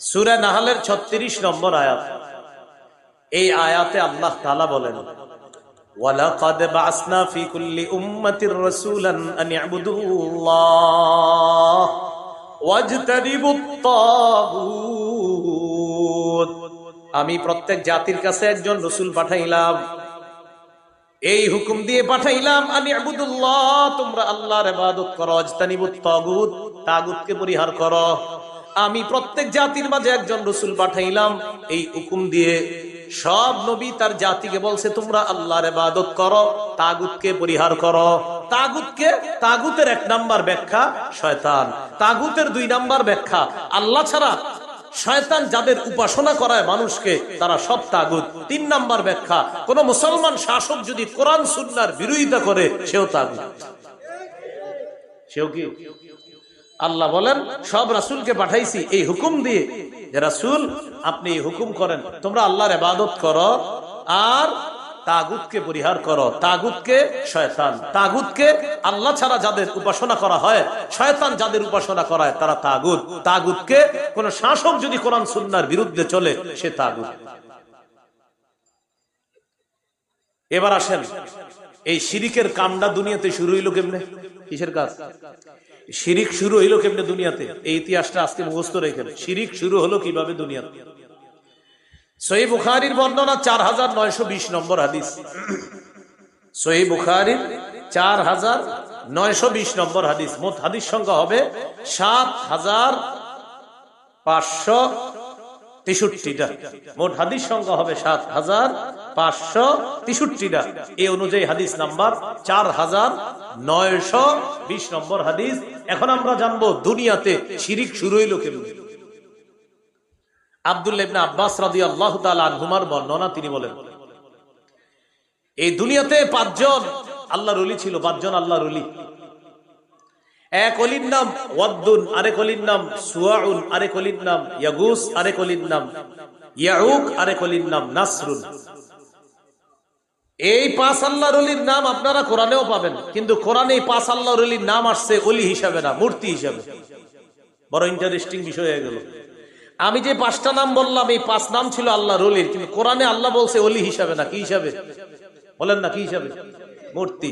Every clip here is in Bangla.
সুরা নাহালের ছত্রিশ নম্বর আয়াত এই আয়াতে আল্লাহ তালা বলেন ولقد بعثنا في كل أمة رسولا أن يعبدوا الله واجتنبوا الطاغوت আমি প্রত্যেক জাতির কাছে একজন রসুল পাঠাইলাম এই হুকুম দিয়ে পাঠাইলাম আমি আবুদুল্লাহ তোমরা আল্লাহর ইবাদত করো অজতানিবুত তাগুত তাগুতকে পরিহার করো আমি প্রত্যেক জাতির মাঝে একজন রসুল পাঠাইলাম। এই হুকুম দিয়ে সব নবী তার জাতিকে বলছে, তোমরা আল্লাহর ইবাদত করো, তাগুতকে পরিহার করো। তাগুতকে, তাগুতের এক নাম্বার ব্যাখ্যা শয়তান। তাগুতের দুই নাম্বার ব্যাখ্যা, আল্লাহ ছাড়া শয়তান যাদের উপাসনা করায় মানুষকে, তারা সব তাগুত। তিন নাম্বার ব্যাখ্যা, কোন মুসলমান শাসক যদি কোরআন, সুন্নার বিরোধিতা করে, সেও তাগুত। সেও কি? আল্লাহ বলেন, সব রাসুলকে পাঠাইছি, এই হুকুম দিয়ে। যে রাসুল, আপনি হুকুম করেন, তোমরা আল্লাহর ইবাদত করো, আর তাগুতকে পরিহার করো। তাগুতকে শয়তান। তাগুতকে আল্লাহ ছাড়া যাদের উপাসনা করা হয়, শয়তান যাদের উপাসনা করায়, তারা তাগুত। তাগুতকে কোন শাসক যদি কোরআন সুন্নার বিরুদ্ধে চলে, সে তাগুত। এবার আসেন, এই শিরিকের কামটা দুনিয়াতে শুরু হইল কেমনে? কিসের কাজ? শিরিক শুরু হইল কেমনে দুনিয়াতে? এই ইতিহাসটা আজকে মুখস্থ রেখে শিরিক শুরু হলো কীভাবে দুনিয়াতে? সহি বুখারির বর্ণনা চার হাজার নয়শো বিশ নম্বর হাদিস। সহি বুখারির চার হাজার নয়শো বিশ নম্বর হাদিস। মোট হাদিস সংখ্যা হবে সাত হাজার পাঁচশো তেষট্টিটা। মোট হাদিস সংখ্যা হবে সাত হাজার পাঁচশো তেষট্টিটা। এই অনুযায়ী হাদিস নাম্বার চার হাজার বিশ নম্বর হাদিস। এখন আমরা জানব দুনিয়াতে শিরিক শুরু হইল কেমন। আবদুল্লাহ ইবনে আব্বাস রাদিয়াল্লাহু তাআলা আনহুমার বর্ণনা তিনি বলেন, এই দুনিয়াতে পাঁচজন আল্লাহর ওলি ছিল, পাঁচজন আল্লাহর ওলি। এক অলির নাম ওয়াদ্দুন, আরেক অলির নাম সুয়াউন, আরেক অলির নাম ইয়াগুস, আরেক অলির নাম ইয়াউক, আরেক অলির নাম নাসরুন। এই পাঁচ আল্লাহর অলির নাম আপনারা কোরআনেও পাবেন, কিন্তু কোরআনে এই পাঁচ আল্লাহর অলির নাম আসছে অলি হিসাবে না, মূর্তি হিসাবে। বড় ইন্টারেস্টিং বিষয় হয়ে গেল। আমি যে পাঁচটা নাম বললাম, এই পাঁচ নাম ছিল আল্লাহ রলির কিন্তু কোরআনে আল্লাহ বলছে অলি হিসাবে না, কি হিসাবে? বলেন না, কি হিসাবে? মূর্তি।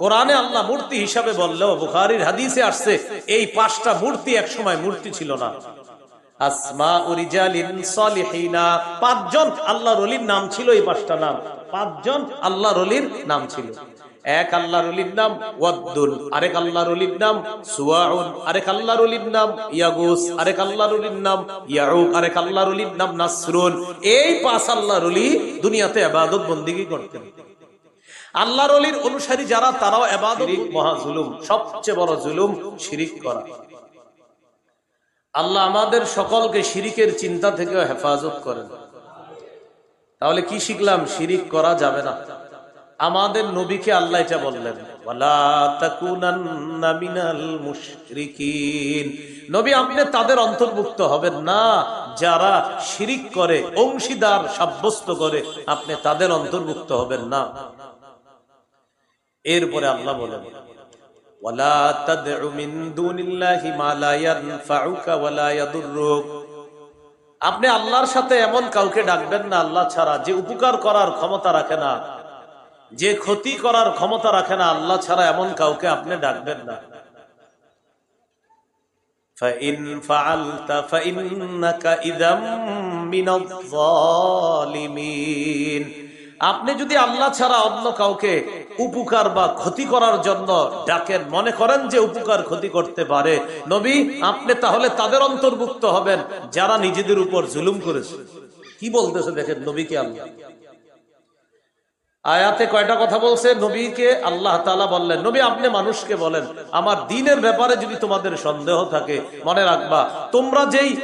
কোরআনে আল্লাহ মূর্তি হিসাবে বললেও বুখারির হাদিসে আসছে, এই পাঁচটা মূর্তি এক সময় মূর্তি ছিল না। এই এক আল্লাহ রলির নাম আরেক আল্লাহ রলির নাম আরেক আল্লাহ রলির নাম ইয়াগুস, আরেক আল্লাহ রলির নাম আরেক আল্লাহ রলির নাম এই পাঁচ আল্লাহ রলি দুনিয়াতে আবাদত বন্দিগি করতেন। আল্লাহ রলির অনুসারী যারা তারাও এবাদত মহা জুলুম সবচেয়ে বড় জুলুম শিরিক করা। আল্লাহ আমাদের সকলকে শিরিকের চিন্তা থেকে হেফাজত করেন। তাহলে কি শিখলাম? শিরিক করা যাবে না। আমাদের নবীকে আল্লাহ এটা বললেন নবী আপনি তাদের অন্তর্ভুক্ত হবেন না। যারা শিরিক করে অংশীদার সাব্যস্ত করে আপনি তাদের অন্তর্ভুক্ত হবেন না। এরপরে আল্লাহ বলেন ولا تدع من دون الله ما لا ينفعك ولا يضرك আপনি আল্লাহর সাথে এমন কাউকে ডাকবেন না আল্লাহ ছাড়া যে উপকার করার ক্ষমতা রাখে না যে ক্ষতি করার ক্ষমতা রাখে না আল্লাহ ছাড়া এমন কাউকে আপনি ডাকবেন না فإن আপনি যদি আল্লাহ ছাড়া অন্য কাউকে উপকার বা ক্ষতি করার জন্য ডাকেন, মনে করেন যে উপকার ক্ষতি করতে পারে। নবী, আপনি তাহলে তাদের অন্তর্ভুক্ত হবেন, যারা নিজেদের উপর জুলুম করেছে। কি বলতেছে দেখেন নবীকে আল্লাহ। আয়াতে কয়টা কথা বলছে? নবীকে আল্লাহ তালা বললেন, নবী, আপনি মানুষকে বলেন, আমার দিনের ব্যাপারে যদি তোমাদের সন্দেহ থাকে, মনে রাখবা, তোমরা যেই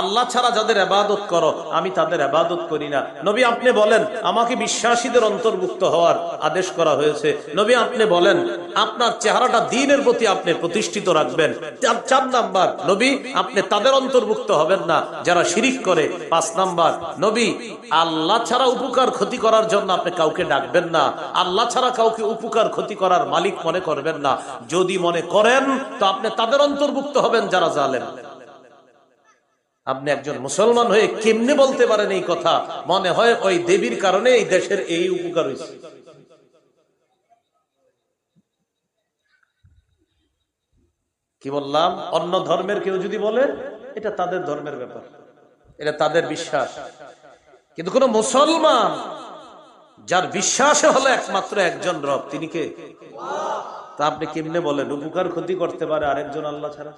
আল্লাহ ছাড়া যাদের আবাদত করো, আমি তাদের আবাদত করি না। নবী আপনি বলেন, আমাকে বিশ্বাসীদের অন্তর্ভুক্ত হওয়ার আদেশ করা হয়েছে। নবী আপনি বলেন, আপনার চেহারাটা দিনের প্রতি আপনি প্রতিষ্ঠিত রাখবেন। চার নাম্বার, নবী, আপনি তাদের অন্তর্ভুক্ত হবেন না, যারা শিরিক করে। পাঁচ নাম্বার, নবী, আল্লাহ ছাড়া উপকার ক্ষতি করার জন্য আপনি কাউকে ডাকবেন না। আল্লাহ ছাড়া কাউকে উপকার ক্ষতি করার মালিক মনে করবেন না। যদি মনে করেন, তো আপনি তাদের অন্তর্ভুক্ত হবেন যারা জালেন আপনি একজন মুসলমান হয়ে কেমনে বলতে পারেন এই কথা? মনে হয় ওই দেবীর কারণে এই দেশের এই উপকার হয়েছে। কি বললাম? অন্য ধর্মের কেউ যদি বলে, এটা তাদের ধর্মের ব্যাপার। এটা তাদের বিশ্বাস। কিন্তু কোন মুসলমান, যার বিশ্বাস হলো একমাত্র একজন রব, তিনি কে? তা আপনি কেমনে বলেন? উপকার ক্ষতি করতে পারে আরেকজন আল্লাহ ছাড়া?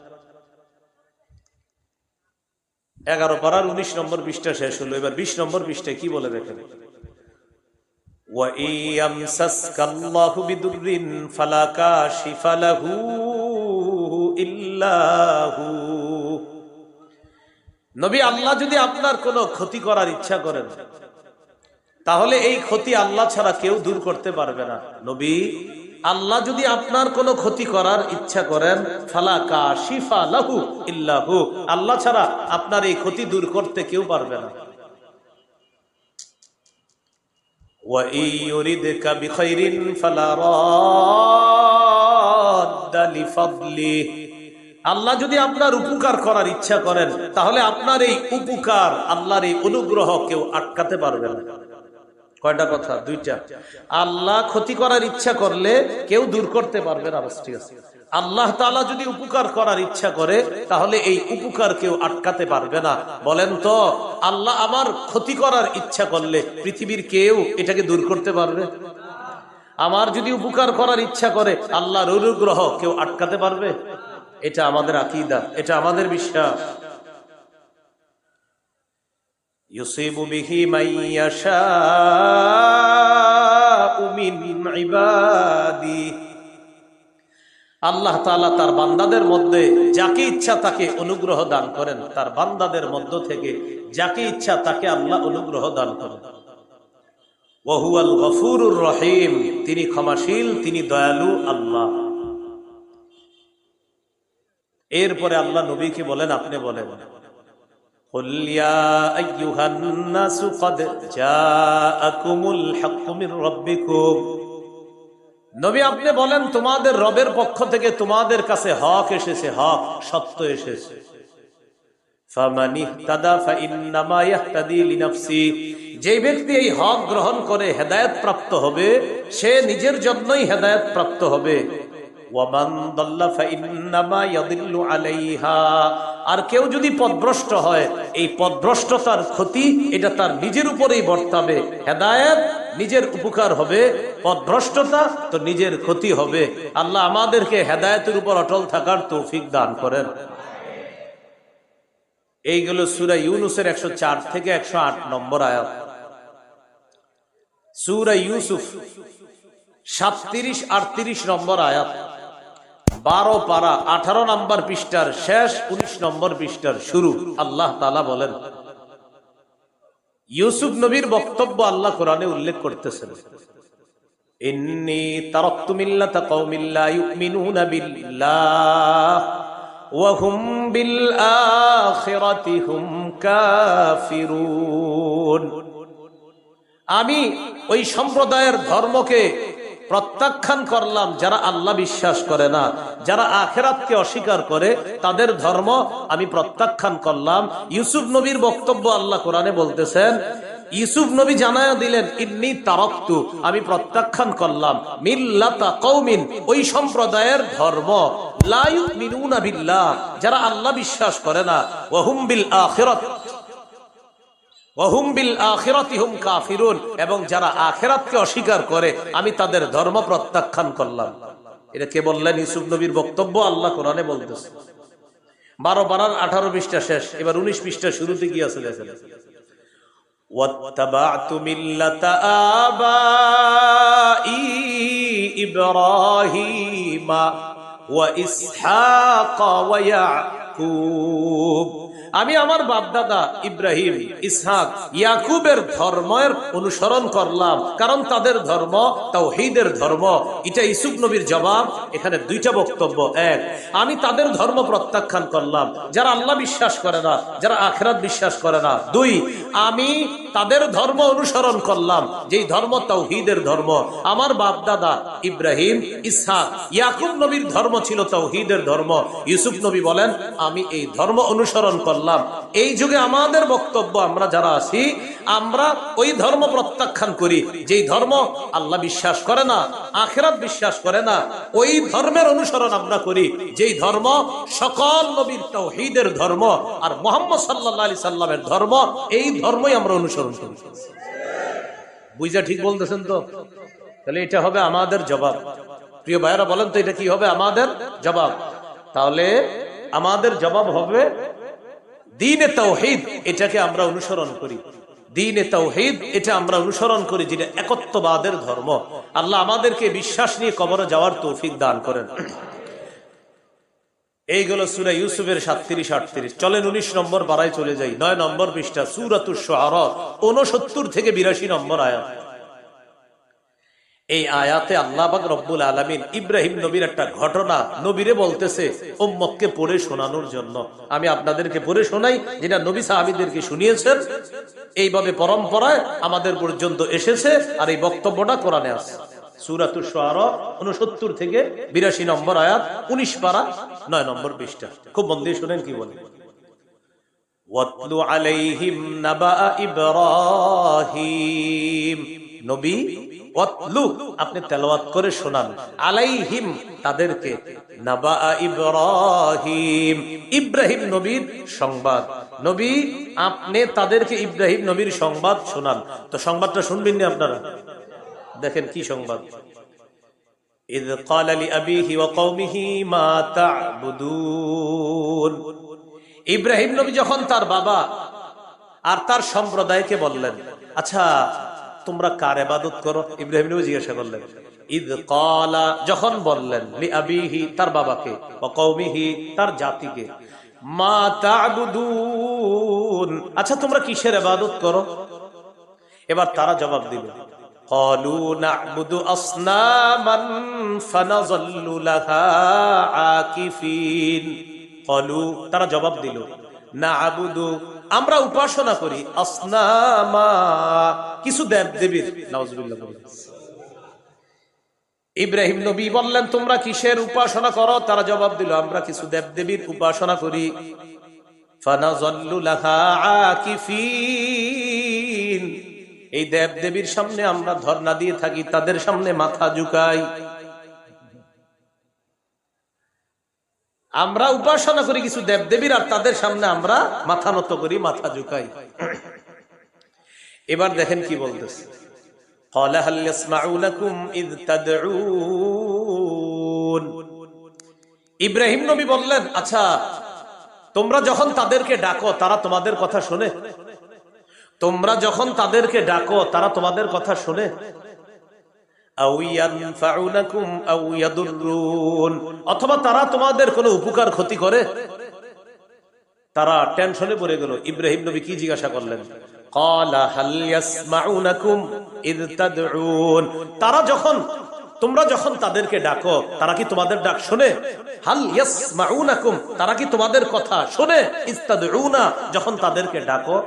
এগারো পাড়ার উনিশ নম্বর বিশটা শেষ হলো। এবার বিশ নম্বর বিশটা কি বলে দেখেন? নবী আল্লাহ যদি আপনার কোনো ক্ষতি করার ইচ্ছা করেন, তাহলে এই ক্ষতি আল্লাহ ছাড়া কেউ দূর করতে পারবে না। নবী আল্লাহ যদি আপনার কোনো ক্ষতি করার ইচ্ছা করেন, ফালা কাশিফা লাহু ইল্লাহু। আল্লাহ ছাড়া আপনার এই ক্ষতি দূর করতে কেউ পারবে না। আল্লাহ যদি আপনার উপকার করার ইচ্ছা করেন, তাহলে আপনার এই উপকার, আল্লাহর এই অনুগ্রহ কেউ আটকাতে পারবে না। কয়টা কথা? দুইটা। আল্লাহ ক্ষতি করার ইচ্ছা করলে কেউ দূর করতে পারবে না আল্লাহ তালা যদি উপকার করার ইচ্ছা করে, তাহলে এই উপকার কেউ আটকাতে পারবে না। বলেন তো, আল্লাহ আমার ক্ষতি করার ইচ্ছা করলে পৃথিবীর কেউ এটাকে দূর করতে পারবে? আমার যদি উপকার করার ইচ্ছা করে, আল্লাহর অনুগ্রহ কেউ আটকাতে পারবে? এটা আমাদের আকিদা, এটা আমাদের বিশ্বাস। يصيب به من يشاء من عباده আল্লাহ তাআলা তার বান্দাদের মধ্যে যাকে ইচ্ছা তাকে অনুগ্রহ দান করেন তার বান্দাদের মধ্য থেকে যাকে ইচ্ছা তাকে আল্লাহ অনুগ্রহ দান করেন ওহুয়াল গফুরুর রহিম তিনি ক্ষমাশীল তিনি দয়ালু আল্লাহ এরপরে আল্লাহ নবীকে বলেন আপনি বলেন قل يا أيها الناس قد جاءكم الحق من ربكم নবী আপনি বলেন তোমাদের রবের পক্ষ থেকে তোমাদের কাছে হক এসেছে হক সত্য এসেছে فمن اهتدى فإنما يهتدي لنفسه যে ব্যক্তি এই হক গ্রহণ করে হেদায়েত প্রাপ্ত হবে সে নিজের জন্যই হেদায়েত প্রাপ্ত হবে ওয়ামান দাল্লা ফাইন্নামা ইয়াদিল্লু আলাইহা। আর কেউ যদি পদভ্রষ্ট হয়, এই পদভ্রষ্টতার ক্ষতি এটা তার নিজের উপরেই বর্তাবে। হেদায়েত নিজের উপকার হবে, পদভ্রষ্টতা তো নিজের ক্ষতি হবে। আল্লাহ আমাদেরকে হেদায়েতের উপর অটল থাকার তৌফিক দান করেন। এইগুলো সুরা ইউনুসের একশো চার থেকে একশো আট নম্বর আয়াত। সুরা ইউসুফ সাতত্রিশ আটত্রিশ নম্বর আয়াত। বারো পারা আঠারো নম্বর পৃষ্ঠার শেষ উনিশ নম্বর পৃষ্ঠার শুরু। আল্লাহ তালা বলেন, ইউসুফ নবীর বক্তব্য আল্লাহ কোরআনে উল্লেখ করতেছেন। হুম আমি ওই সম্প্রদায়ের ধর্মকে প্রত্যাখ্যান করলাম, যারা আল্লাহ বিশ্বাস করে না, যারা আখেরাতকে অস্বীকার করে, তাদের ধর্ম আমি প্রত্যাখ্যান করলাম। ইউসুফ নবীর বক্তব্য আল্লাহ কোরআনে বলতেছেন, ইউসুফ নবী জানায়া দিলেন, ইন্নি তারক্তু আমি প্রত্যাখ্যান করলাম। মিল্লাতা কৌমিন ওই সম্প্রদায়ের ধর্ম। যারা আল্লাহ বিশ্বাস করে না। ওহুম বিল আখিরাত। এবং যারা আখেরাতকে অস্বীকার করে আমি তাদের ধর্ম প্রত্যাখ্যান করলাম এটা কে বললেন ইসুফ নবীর বক্তব্য আল্লাহ কোরআনে বলতেছে বারো বারার আঠারো পৃষ্ঠা শেষ এবার উনিশ পৃষ্ঠা শুরুতে কি আছে দেখেন واتبعت ملة آبائي إبراهيم وإسحاق ويعقوب আমি আমার বাপদাদা ইব্রাহিম, ইসহাক, ইয়াকুবের ধর্মের অনুসরণ করলাম। কারণ তাদের ধর্ম তাওহীদের ধর্ম। এটা ইসুফ নবীর জবাব, এখানে দুইটা বক্তব্য। এক, আমি তাদের ধর্ম প্রত্যাখ্যান করলাম, যারা আল্লাহ বিশ্বাস করে না, যারা আখেরাত বিশ্বাস করে না। দুই, আমি তাদের ধর্ম অনুসরণ করলাম, যেই ধর্ম তাওহীদের ধর্ম। আমার বাপদাদা ইব্রাহিম, ইসহাক, ইয়াকুব নবীর ধর্ম ছিল তাওহীদের ধর্ম। ইউসুফ নবী বলেন, আমি এই ধর্ম অনুসরণ করলাম। এই যুগে আমাদের বক্তব্য, আমরা যারা আছি, আমরা ওই ধর্ম প্রত্যাখ্যান করি। যেই ধর্ম আল্লাহ বিশ্বাস করে না, আখেরাত বিশ্বাস করে না, ওই ধর্মের অনুসরণ আমরা করি। যেই ধর্ম সকল নবীর তাওহীদের ধর্ম আর মোহাম্মদ সাল্লাহ আলি সাল্লামের ধর্ম, এই ধর্মই আমরা অনুসরণ করি। বুঝা ঠিক বলতেছেন তো? তাহলে এটা হবে আমাদের জবাব। প্রিয় ভাইয়েরা, বলেন তো এটা কি হবে আমাদের জবাব? তাহলে আমাদের জবাব হবে দিনে তাওহিদ, এটাকে আমরা অনুসরণ করি। দিনে তাওহিদ, এটা আমরা অনুসরণ করি যেটা একত্ববাদের ধর্ম। আল্লাহ আমাদেরকে বিশ্বাস নিয়ে কবরে যাওয়ার তৌফিক দান করেন। এইগুলো সুরা ইউসুফের সাতত্রিশ, আটত্রিশ। চলেন উনিশ নম্বর বাড়াই চলে যাই। নয় নম্বর পৃষ্ঠা শহর উনসত্তর থেকে বিরাশি নম্বর আয়াত। এই আয়াতে আল্লাহ রব্বুল আলমিন ইব্রাহিম নবীর একটা ঘটনা নবীরে বলতেছে উম্মককে পড়ে শোনানোর জন্য। আমি আপনাদেরকে পড়ে শোনাই যেটা নবী সাহাবিদেরকে শুনিয়েছেন। এইভাবে পরম্পরায় আমাদের পর্যন্ত এসেছে আর এই বক্তব্যটা কোরআনে আছে। থেকে বিরাশি নম্বর আয়াত, উনিশ পারা, নয় নম্বর পৃষ্ঠা। খুব মন দিয়ে শোনেন কি বলে। ওয়াতলু আলাইহিম নাবা ইব্রাহিম। নবী ওয়াতলু আপনি তেলাওয়াত করে শোনান আলাইহিম তাদেরকে নাবা ইব্রাহিম ইব্রাহিম নবীর সংবাদ নবী আপনি তাদেরকে ইব্রাহিম নবীর সংবাদ শোনান তো সংবাদটা শুনবেন না আপনারা দেখেন কি সংবাদ إذ قال لأبيه وقومه ما تعبدون ইব্রাহিম নবী যখন তার বাবা আর তার সম্প্রদায়কে বললেন আচ্ছা তোমরা কার এবাদত করো ইব্রাহিম নবী জিজ্ঞাসা করলেন ঈদ কলা যখন বললেন লি আবিহি তার বাবাকে ও কৌমিহি তার জাতিকে মা তাবুদুন আচ্ছা তোমরা কিসের এবাদত করো এবার তারা জবাব দিল قالوا نعبد أصناما فنظل لها عاكفين قالوا তারা জবাব দিল নাবুদু আমরা উপাসনা করি, আসনামা কিছু দেব দেবীর। নাউজুবিল্লাহ ইব্রাহিম নবী বললেন, তোমরা কিসের উপাসনা করো? তারা জবাব দিল, আমরা কিছু দেব দেবীর উপাসনা করি। এই দেব দেবীর সামনে আমরা ধর্ণা দিয়ে থাকি, তাদের সামনে মাথা ঝুকাই। আমরা উপাসনা করি কিছু দেব দেবীর আর তাদের সামনে আমরা মাথা নত করি, মাথা ঝুঁকাই। এবার দেখেন কি বলতেছে। ইব্রাহিম নবী বললেন আচ্ছা তোমরা যখন তাদেরকে ডাকো, তারা তোমাদের কথা শোনে? তোমরা যখন তাদেরকে ডাকো, তারা তোমাদের কথা শোনে। অথবা তারা তোমাদের কোনো উপকার, ক্ষতি করে? তারা টেনশনে পড়ে গেল। ইব্রাহিম নবী কি জিজ্ঞাসা করলেন? তারা যখন, তোমরা যখন তাদেরকে ডাকো, তারা কি তোমাদের ডাক শোনে? তারা কি তোমাদের কথা শোনে? যখন তাদেরকে ডাকো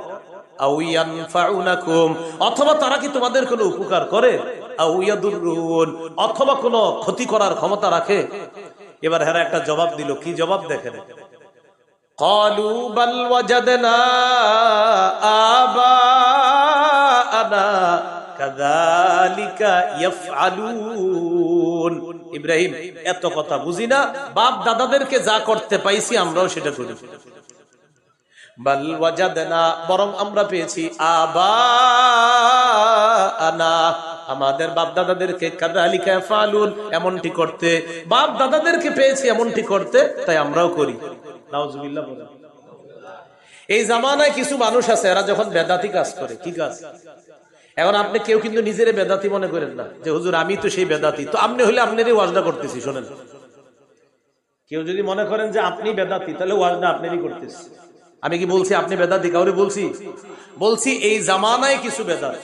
অথবা তারা কি তোমাদের কোনো উপকার করে অথবা কোনো ক্ষতি করার ক্ষমতা রাখে এবার হেরা একটা জবাব দিল কি জবাব দেখেন قالوا بل وجدنا آباءنا كذلك يفعلون ইব্রাহিম এত কথা বুঝি না বাপ দাদাদেরকে যা করতে পাইছি আমরাও সেটা করি বরং আমরা পেয়েছি আবা আমাদের বাপ দাদাদেরকে ফালুন, এমনটি করতে। বাপ দাদাদেরকে পেয়েছি এমনটি করতে, তাই আমরাও করি। এই জামানায় কিছু মানুষ আছে, এরা যখন বেদাতি কাজ করে, কি কাজ? এখন আপনি কেউ কিন্তু নিজের বেদাতি মনে করেন না, যে হুজুর, আমি তো সেই বেদাতি। তো আপনি হলে আপনারই ওয়াজটা করতেছি, শোনেন। কেউ যদি মনে করেন যে আপনি বেদাতি, তাহলে ওয়াজটা আপনারই করতেছি। আমি কি বলছি, আপনি বেদাতি কাউরে বলছি? বলছি, এই জামানায় কিছু বেদাত।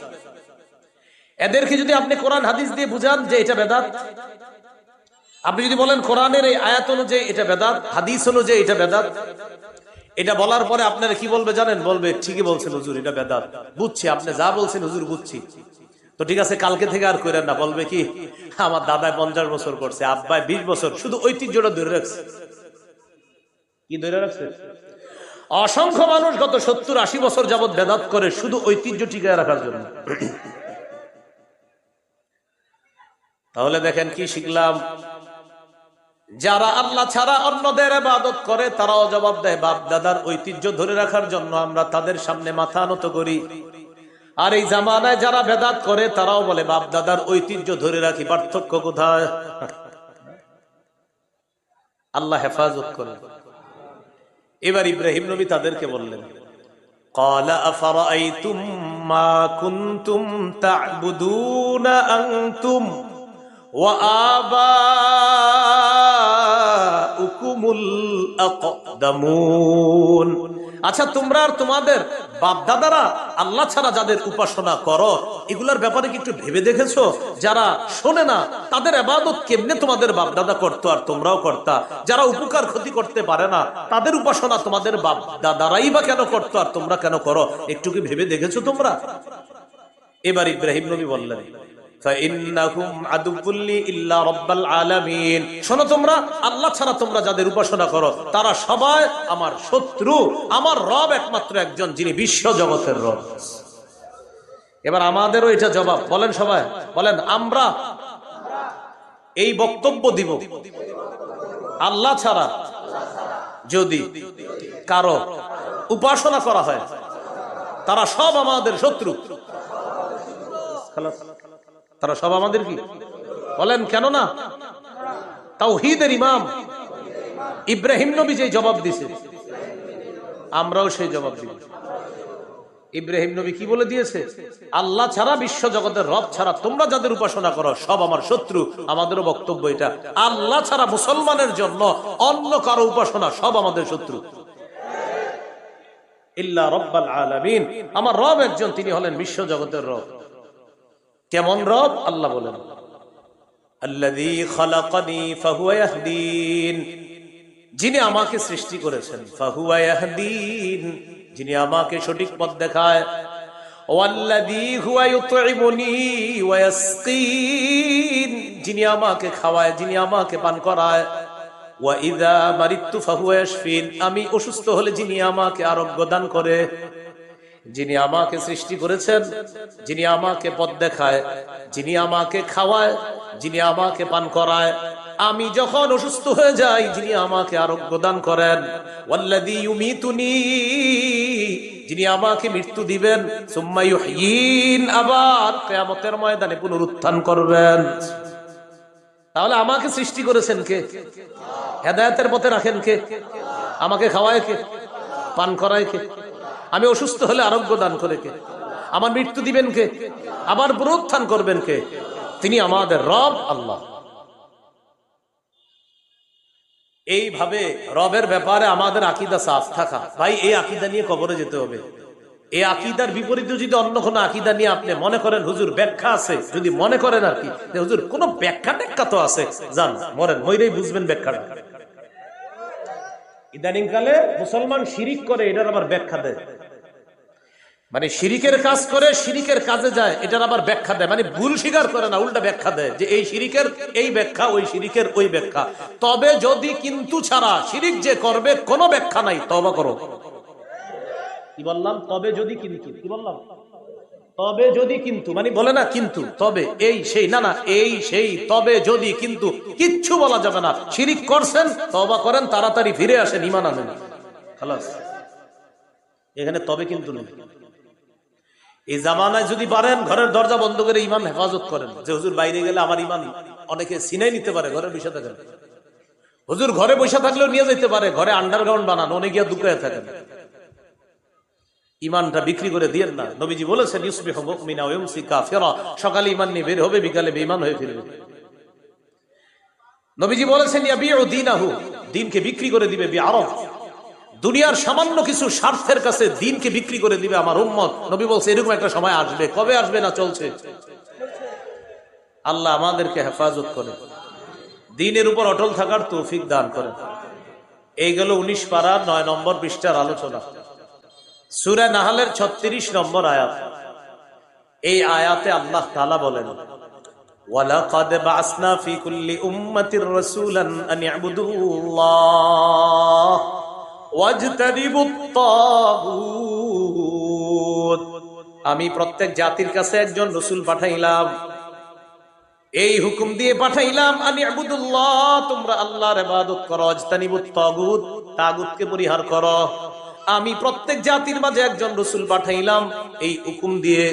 এদেরকে যদি আপনি কোরআন, হাদিস দিয়ে বুঝান যে এটা বেদাত। আপনি যদি বলেন, কোরআনের এই আয়াত অনুযায়ী এটা বেদাত, হাদিস অনুযায়ী এটা বেদাত, এটা বলার পরে আপনারা কি বলবে জানেন? বলবে, ঠিকই বলছেন হুজুর, এটা বেদাত। বুঝছি, আপনি যা বলছেন হুজুর, বুঝছি। তো ঠিক আছে, কালকে থেকে আর করেন না, বলবে কি, আমার দাদায় পঞ্চাশ বছর করছে আব্বায় বিশ বছর, শুধু ঐতিহ্যটা ধরে রাখছে। কি ধরে রাখছে? অসংখ্য মানুষ গত সত্তর আশি বছর যাবৎ বেদাত করে শুধু ঐতিহ্য টিকায় রাখার জন্য। তাহলে দেখেন কি শিখলাম। যারা আল্লাহ ছাড়া অন্যদের আবাদত করে, তারাও জবাব দেয় বাপ দাদার ঐতিহ্য ধরে রাখার জন্য আমরা তাদের সামনে মাথা নত করি। আর এই জামানায় যারা বেদাত করে, তারাও বলে বাপ দাদার ঐতিহ্য ধরে রাখি, পার্থক্য কোথায়? আল্লাহ হেফাজত করে এবার ইব্রাহিম নবী তাদেরকে বললেন কালা আফারাআইতুম মা কুনতুম তা'বুদুনা আনতুম ওয়া আবাউকুমুল আকদামুন? আচ্ছা তোমরা আর তোমাদের বাপদাদারা আল্লাহ ছাড়া যাদের উপাসনা করো, এগুলার ব্যাপারে কি একটু ভেবে দেখেছ? যারা শোনে না, তাদের আবাদত কেমনে তোমাদের বাপদাদা করতো আর তোমরাও করতা? যারা উপকার ক্ষতি করতে পারে না, তাদের উপাসনা তোমাদের বাপ দাদারাই বা কেন করতো আর তোমরা কেন করো? একটু কি ভেবে দেখেছ তোমরা? এবার ইব্রাহিম নবী বললেন শোনো যাদের উপাসনা করো, তারা সবাই আমার শত্রু, আমার রব একমাত্র একজন, যিনি বিশ্ব জগতের রব। এবার জবাব, বলেন সবাই, বলেন, আমরা এই বক্তব্য দিব। আল্লাহ ছাড়া যদি কারও উপাসনা করা হয়, তারা সব আমাদের শত্রু। তারা সব আমাদের কি? বলেন, কেন না? তাওহীদের ইমাম ইব্রাহিম নবী যে জবাব দিছে, আমরাও সেই জবাব দিব। ইব্রাহিম নবী কি বলে দিয়েছে? আল্লাহ ছাড়া বিশ্ব জগতের রব ছাড়া তোমরা যাদের উপাসনা করো, সব আমার শত্রু, আমাদেরও বক্তব্য এটা। আল্লাহ ছাড়া মুসলমানের জন্য অন্য কারও উপাসনা, সব আমাদের শত্রু। ইল্লা রব্বাল আলামিন। আমার রব একজন, তিনি হলেন বিশ্ব জগতের রব। কেমন রব? আল্লাহ বলেন যিনি আমাকে সৃষ্টি করেছেন, ফাহুয়া ইয়াহদিন। যিনি আমাকে সঠিক পথ দেখায় যিনি আমাকে খাওয়ায়, যিনি আমাকে পান করায় আমি অসুস্থ হলে যিনি আমাকে আরোগ্য দান করে। যিনি আমাকে সৃষ্টি করেছেন, যিনি আমাকে পথ দেখায়, যিনি আমাকে খাওয়ায়, যিনি আমাকে পান করায়, আমি যখন অসুস্থ হয়ে যাই, যিনি আমাকে আরোগ্য দান করেন। যিনি আমাকে মৃত্যু দিবেন আবার কিয়ামতের ময়দানে পুনরুত্থান করবেন। তাহলে আমাকে সৃষ্টি করেছেন কে? হেদায়তের পথে রাখেন কে? আমাকে খাওয়ায় কে? পান করায় কে? আমি অসুস্থ হলে আরোগ্য দান করে কে? আমার মৃত্যু দিবেন কে? আমার পুনরুত্থান করবেন কে? তিনি আমাদের রব আল্লাহ। এইভাবে রবের ব্যাপারে আমাদের আকিদা সাফ থাকা। ভাই, এই আকিদা নিয়ে কবরে যেতে হবে। এই আকিদার বিপরীতে যদি অন্য কোনো আকিদা নিয়ে আপনি মনে করেন, হুজুর, ব্যাখ্যা আছে। যদি মনে করেন আর কি হুজুর, কোন ব্যাখ্যা টেক্কা তো আছে। যান, মরেন, মইরেই বুঝবেন ব্যাখ্যাটা। ইদানিংকালে মুসলমান শিরিক করে, এটার আবার ব্যাখ্যা দেয়। মানে শিরিকের কাজ করে শিরিকের কাজে যায়, এটার আবার ব্যাখ্যা দেয়। মানে ভুল স্বীকার করে না, উল্টা ব্যাখ্যা দেয় যে এই শিরিকের এই ব্যাখ্যা, ওই শিরিকের ওই ব্যাখ্যা। তবে যদি কিন্তু ছাড়া শিরিক যে করবে, কোনো ব্যাখ্যা নাই। তবা করো। কি বললাম? তবে যদি কিন্তু, কি বললাম? তবে যদি কিন্তু মানে বলে না কিন্তু, তবে, এই সেই, না না, এই সেই, তবে যদি কিন্তু, কিচ্ছু বলা যাবে না। শিরিক করছেন তবা করেন, তাড়াতাড়ি ফিরে আসেন ইমান আনেন। খালাস, এখানে তবে কিন্তু নেই। এই জামানায় যদি পারেন ঘরের দরজা বন্ধ করে ইমান হেফাজত করেন। যে হুজুর বাইরে গেলে আমার ইমান অনেকে সিনাই নিতে পারে, ঘরে বসে থাকেন। হুজুর ঘরে বসে থাকলেও নিয়ে যেতে পারে, ঘরে আন্ডারগ্রাউন্ড বানান, অনেক গিয়া দুঃখে থাকেন। ইমানটা বিক্রি করে দিয়ে না। নবীজি বলেছেন সকালে ইমান নিয়ে বের হবে, বিকালে বেঈমান হয়ে ফিরবে। নবীজি বলেছেন দিনকে বিক্রি করে দিবে বিআরফ দুনিয়ার সামান্য কিছু স্বার্থের কাছে দিনকে বিক্রি করে দিবে আমার উম্মত নবী বলছে এরকম একটা সময় আসবে কবে আসবে না চলছে আল্লাহ আমাদেরকে হেফাজত করে দিনের উপর অটল থাকার তৌফিক দান করে এই গেল উনিশ পাড়ার নয় নম্বর পৃষ্ঠার আলোচনা সুরা নাহালের ছত্রিশ নম্বর আয়াত এই আয়াতে আল্লাহ তালা বলেন ولقد بعثنا في كل أمة رسولا أن يعبدوا الله واجتنبوا الطاغوت আমি প্রত্যেক জাতির কাছে একজন রসুল পাঠাইলাম। এই হুকুম দিয়ে পাঠাইলাম আমি আবুদুল্লাহ তোমরা আল্লাহর ইবাদত করো অজতানিবুত তাগুত তাগুতকে পরিহার করো। আমি প্রত্যেক জাতির মাঝে একজন রসুল পাঠাইলাম, এই হুকুম দিয়ে।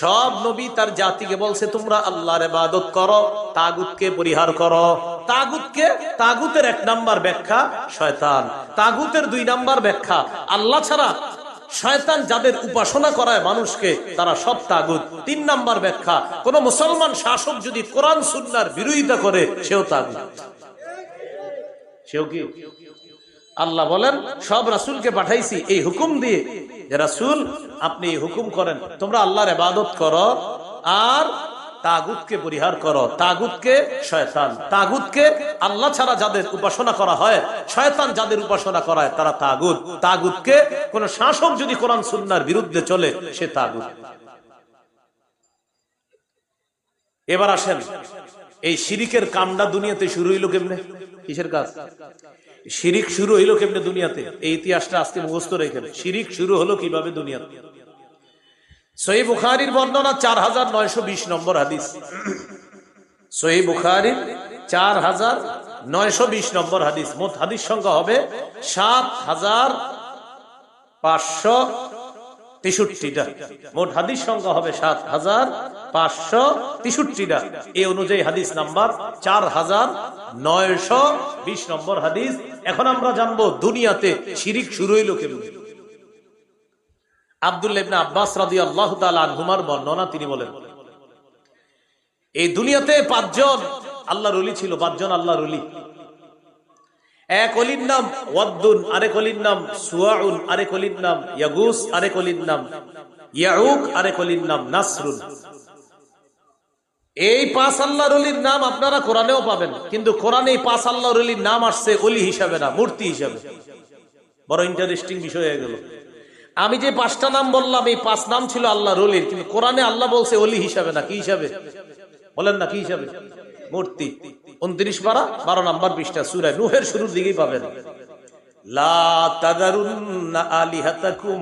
সব নবী তার জাতিকে বলছে, তোমরা আল্লাহর ইবাদত করো, তাগুতকে পরিহার করো। তাগুতকে তাগুতের এক নাম্বার ব্যাখ্যা শয়তান। তাগুতের দুই নাম্বার ব্যাখ্যা, আল্লাহ ছাড়া শয়তান যাদের উপাসনা করায় মানুষকে, তারা সব তাগুত। তিন নাম্বার ব্যাখ্যা, কোন মুসলমান শাসক যদি কোরআন, সুন্নার বিরোধিতা করে, সেও তাগুত। সেও কি? আল্লাহ বলেন, সব রাসুলকে পাঠাইছি, এই হুকুম দিয়ে রাসুল, আপনি হুকুম করেন, তোমরা আল্লাহর ইবাদত করো, আর তাগুতকে পরিহার করো, তাগুতকে শয়তান। তাগুতকে আল্লাহ ছাড়া যাদের উপাসনা করা হয়, শয়তান যাদের উপাসনা করায়, তারা তাগুত। তাগুতকে কোন শাসক যদি কোরআন সুন্নার বিরুদ্ধে চলে, সে তাগুত। এবার আসেন, এই শিরিকের কামটা দুনিয়াতে শুরু হইল কেমনে? কিসের কাজ? শিরিক শুরু হইল কেমনে দুনিয়াতে? এই ইতিহাসটা আজকে মুখস্থ রেখেন। শিরিক শুরু হলো কীভাবে দুনিয়াতে? সহি বুখারির বর্ণনা চার হাজার নয়শো বিশ নম্বর হাদিস। সহি বুখারির চার হাজার নয়শো বিশ নম্বর হাদিস। মোট হাদিস সংখ্যা হবে সাত হাজার পাঁচশো তেষট্টিটা। মোট হাদিস সংখ্যা হবে সাত হাজার পাঁচশো তেষট্টিটা। এই অনুযায়ী হাদিস নাম্বার চার হাজার নয়শো বিশ নম্বর হাদিস। এখন আমরা জানব দুনিয়াতে শিরিক শুরু হইল কেমন? আব্দুল্লাহ ইবনে আব্বাস রাদিয়াল্লাহু তাআলা আনহুমার বর্ণনা তিনি বলেন, এই দুনিয়াতে পাঁচজন আল্লাহর ওলি ছিল, পাঁচজন আল্লাহর ওলি। এক অলির নাম ওয়াদ্দুন, আরেক অলির নাম সুয়াউন, আরেক অলির নাম ইয়াগুস, আরেক অলির নাম ইয়াউক, আরেক অলির নাম নাসরুন। এই পাঁচ আল্লাহর অলির নাম আপনারা কোরআনেও পাবেন, কিন্তু কোরআনে এই পাঁচ আল্লাহর অলির নাম আসছে অলি হিসাবে না, মূর্তি হিসাবে। বড় ইন্টারেস্টিং বিষয় হয়ে গেল। আমি যে পাঁচটা নাম বললাম এই পাঁচ নাম ছিল আল্লাহ রলির কিন্তু কোরআনে আল্লাহ বলছে অলি হিসাবে না কি হিসাবে বলেন না কি হিসাবে মূর্তি উনত্রিশ বারা বারো নাম্বার পৃষ্ঠা সুরায় নুহের শুরুর দিকেই পাবেন লা তাদারুন্না আলিহাতাকুম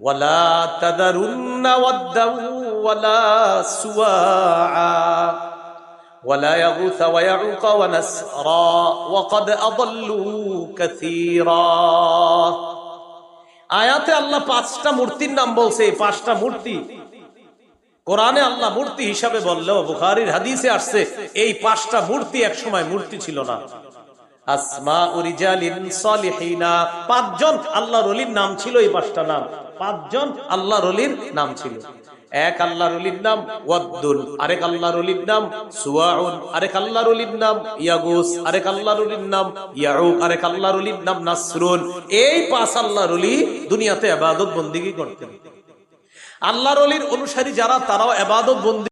ওয়ালা তাদারুন্না ওয়াদ্দাউ ওয়ালা সুওয়া ولا يغوث ويعوق ونسرا وقد أضلوا كثيرا আয়াতে আল্লাহ পাঁচটা মূর্তির নাম বলছে, এই পাঁচটা মূর্তি। কোরআনে আল্লাহ মূর্তি হিসাবে বললেও বুখারির হাদিসে আসছে, এই পাঁচটা মূর্তি এক সময় মূর্তি ছিল না। পাঁচজন আল্লাহ রলির নাম ছিল এই পাঁচটা নাম। পাঁচজন আল্লাহ রলির নাম ছিল। এক আল্লাহ রলির নাম ওয়াদ্দুল আরেক আল্লাহ রলির নাম সুয়াউন, আরেক আল্লাহ রলির নাম ইয়াগুস, আরেক আল্লাহ রলির নাম ইয়াউক আরেক আল্লাহ রলির নাম নাসরুন। এই পাঁচ আল্লাহ রলি দুনিয়াতে আবাদত বন্দিগি করতেন। আল্লাহ রলির অনুসারী যারা, তারাও আবাদত বন্দি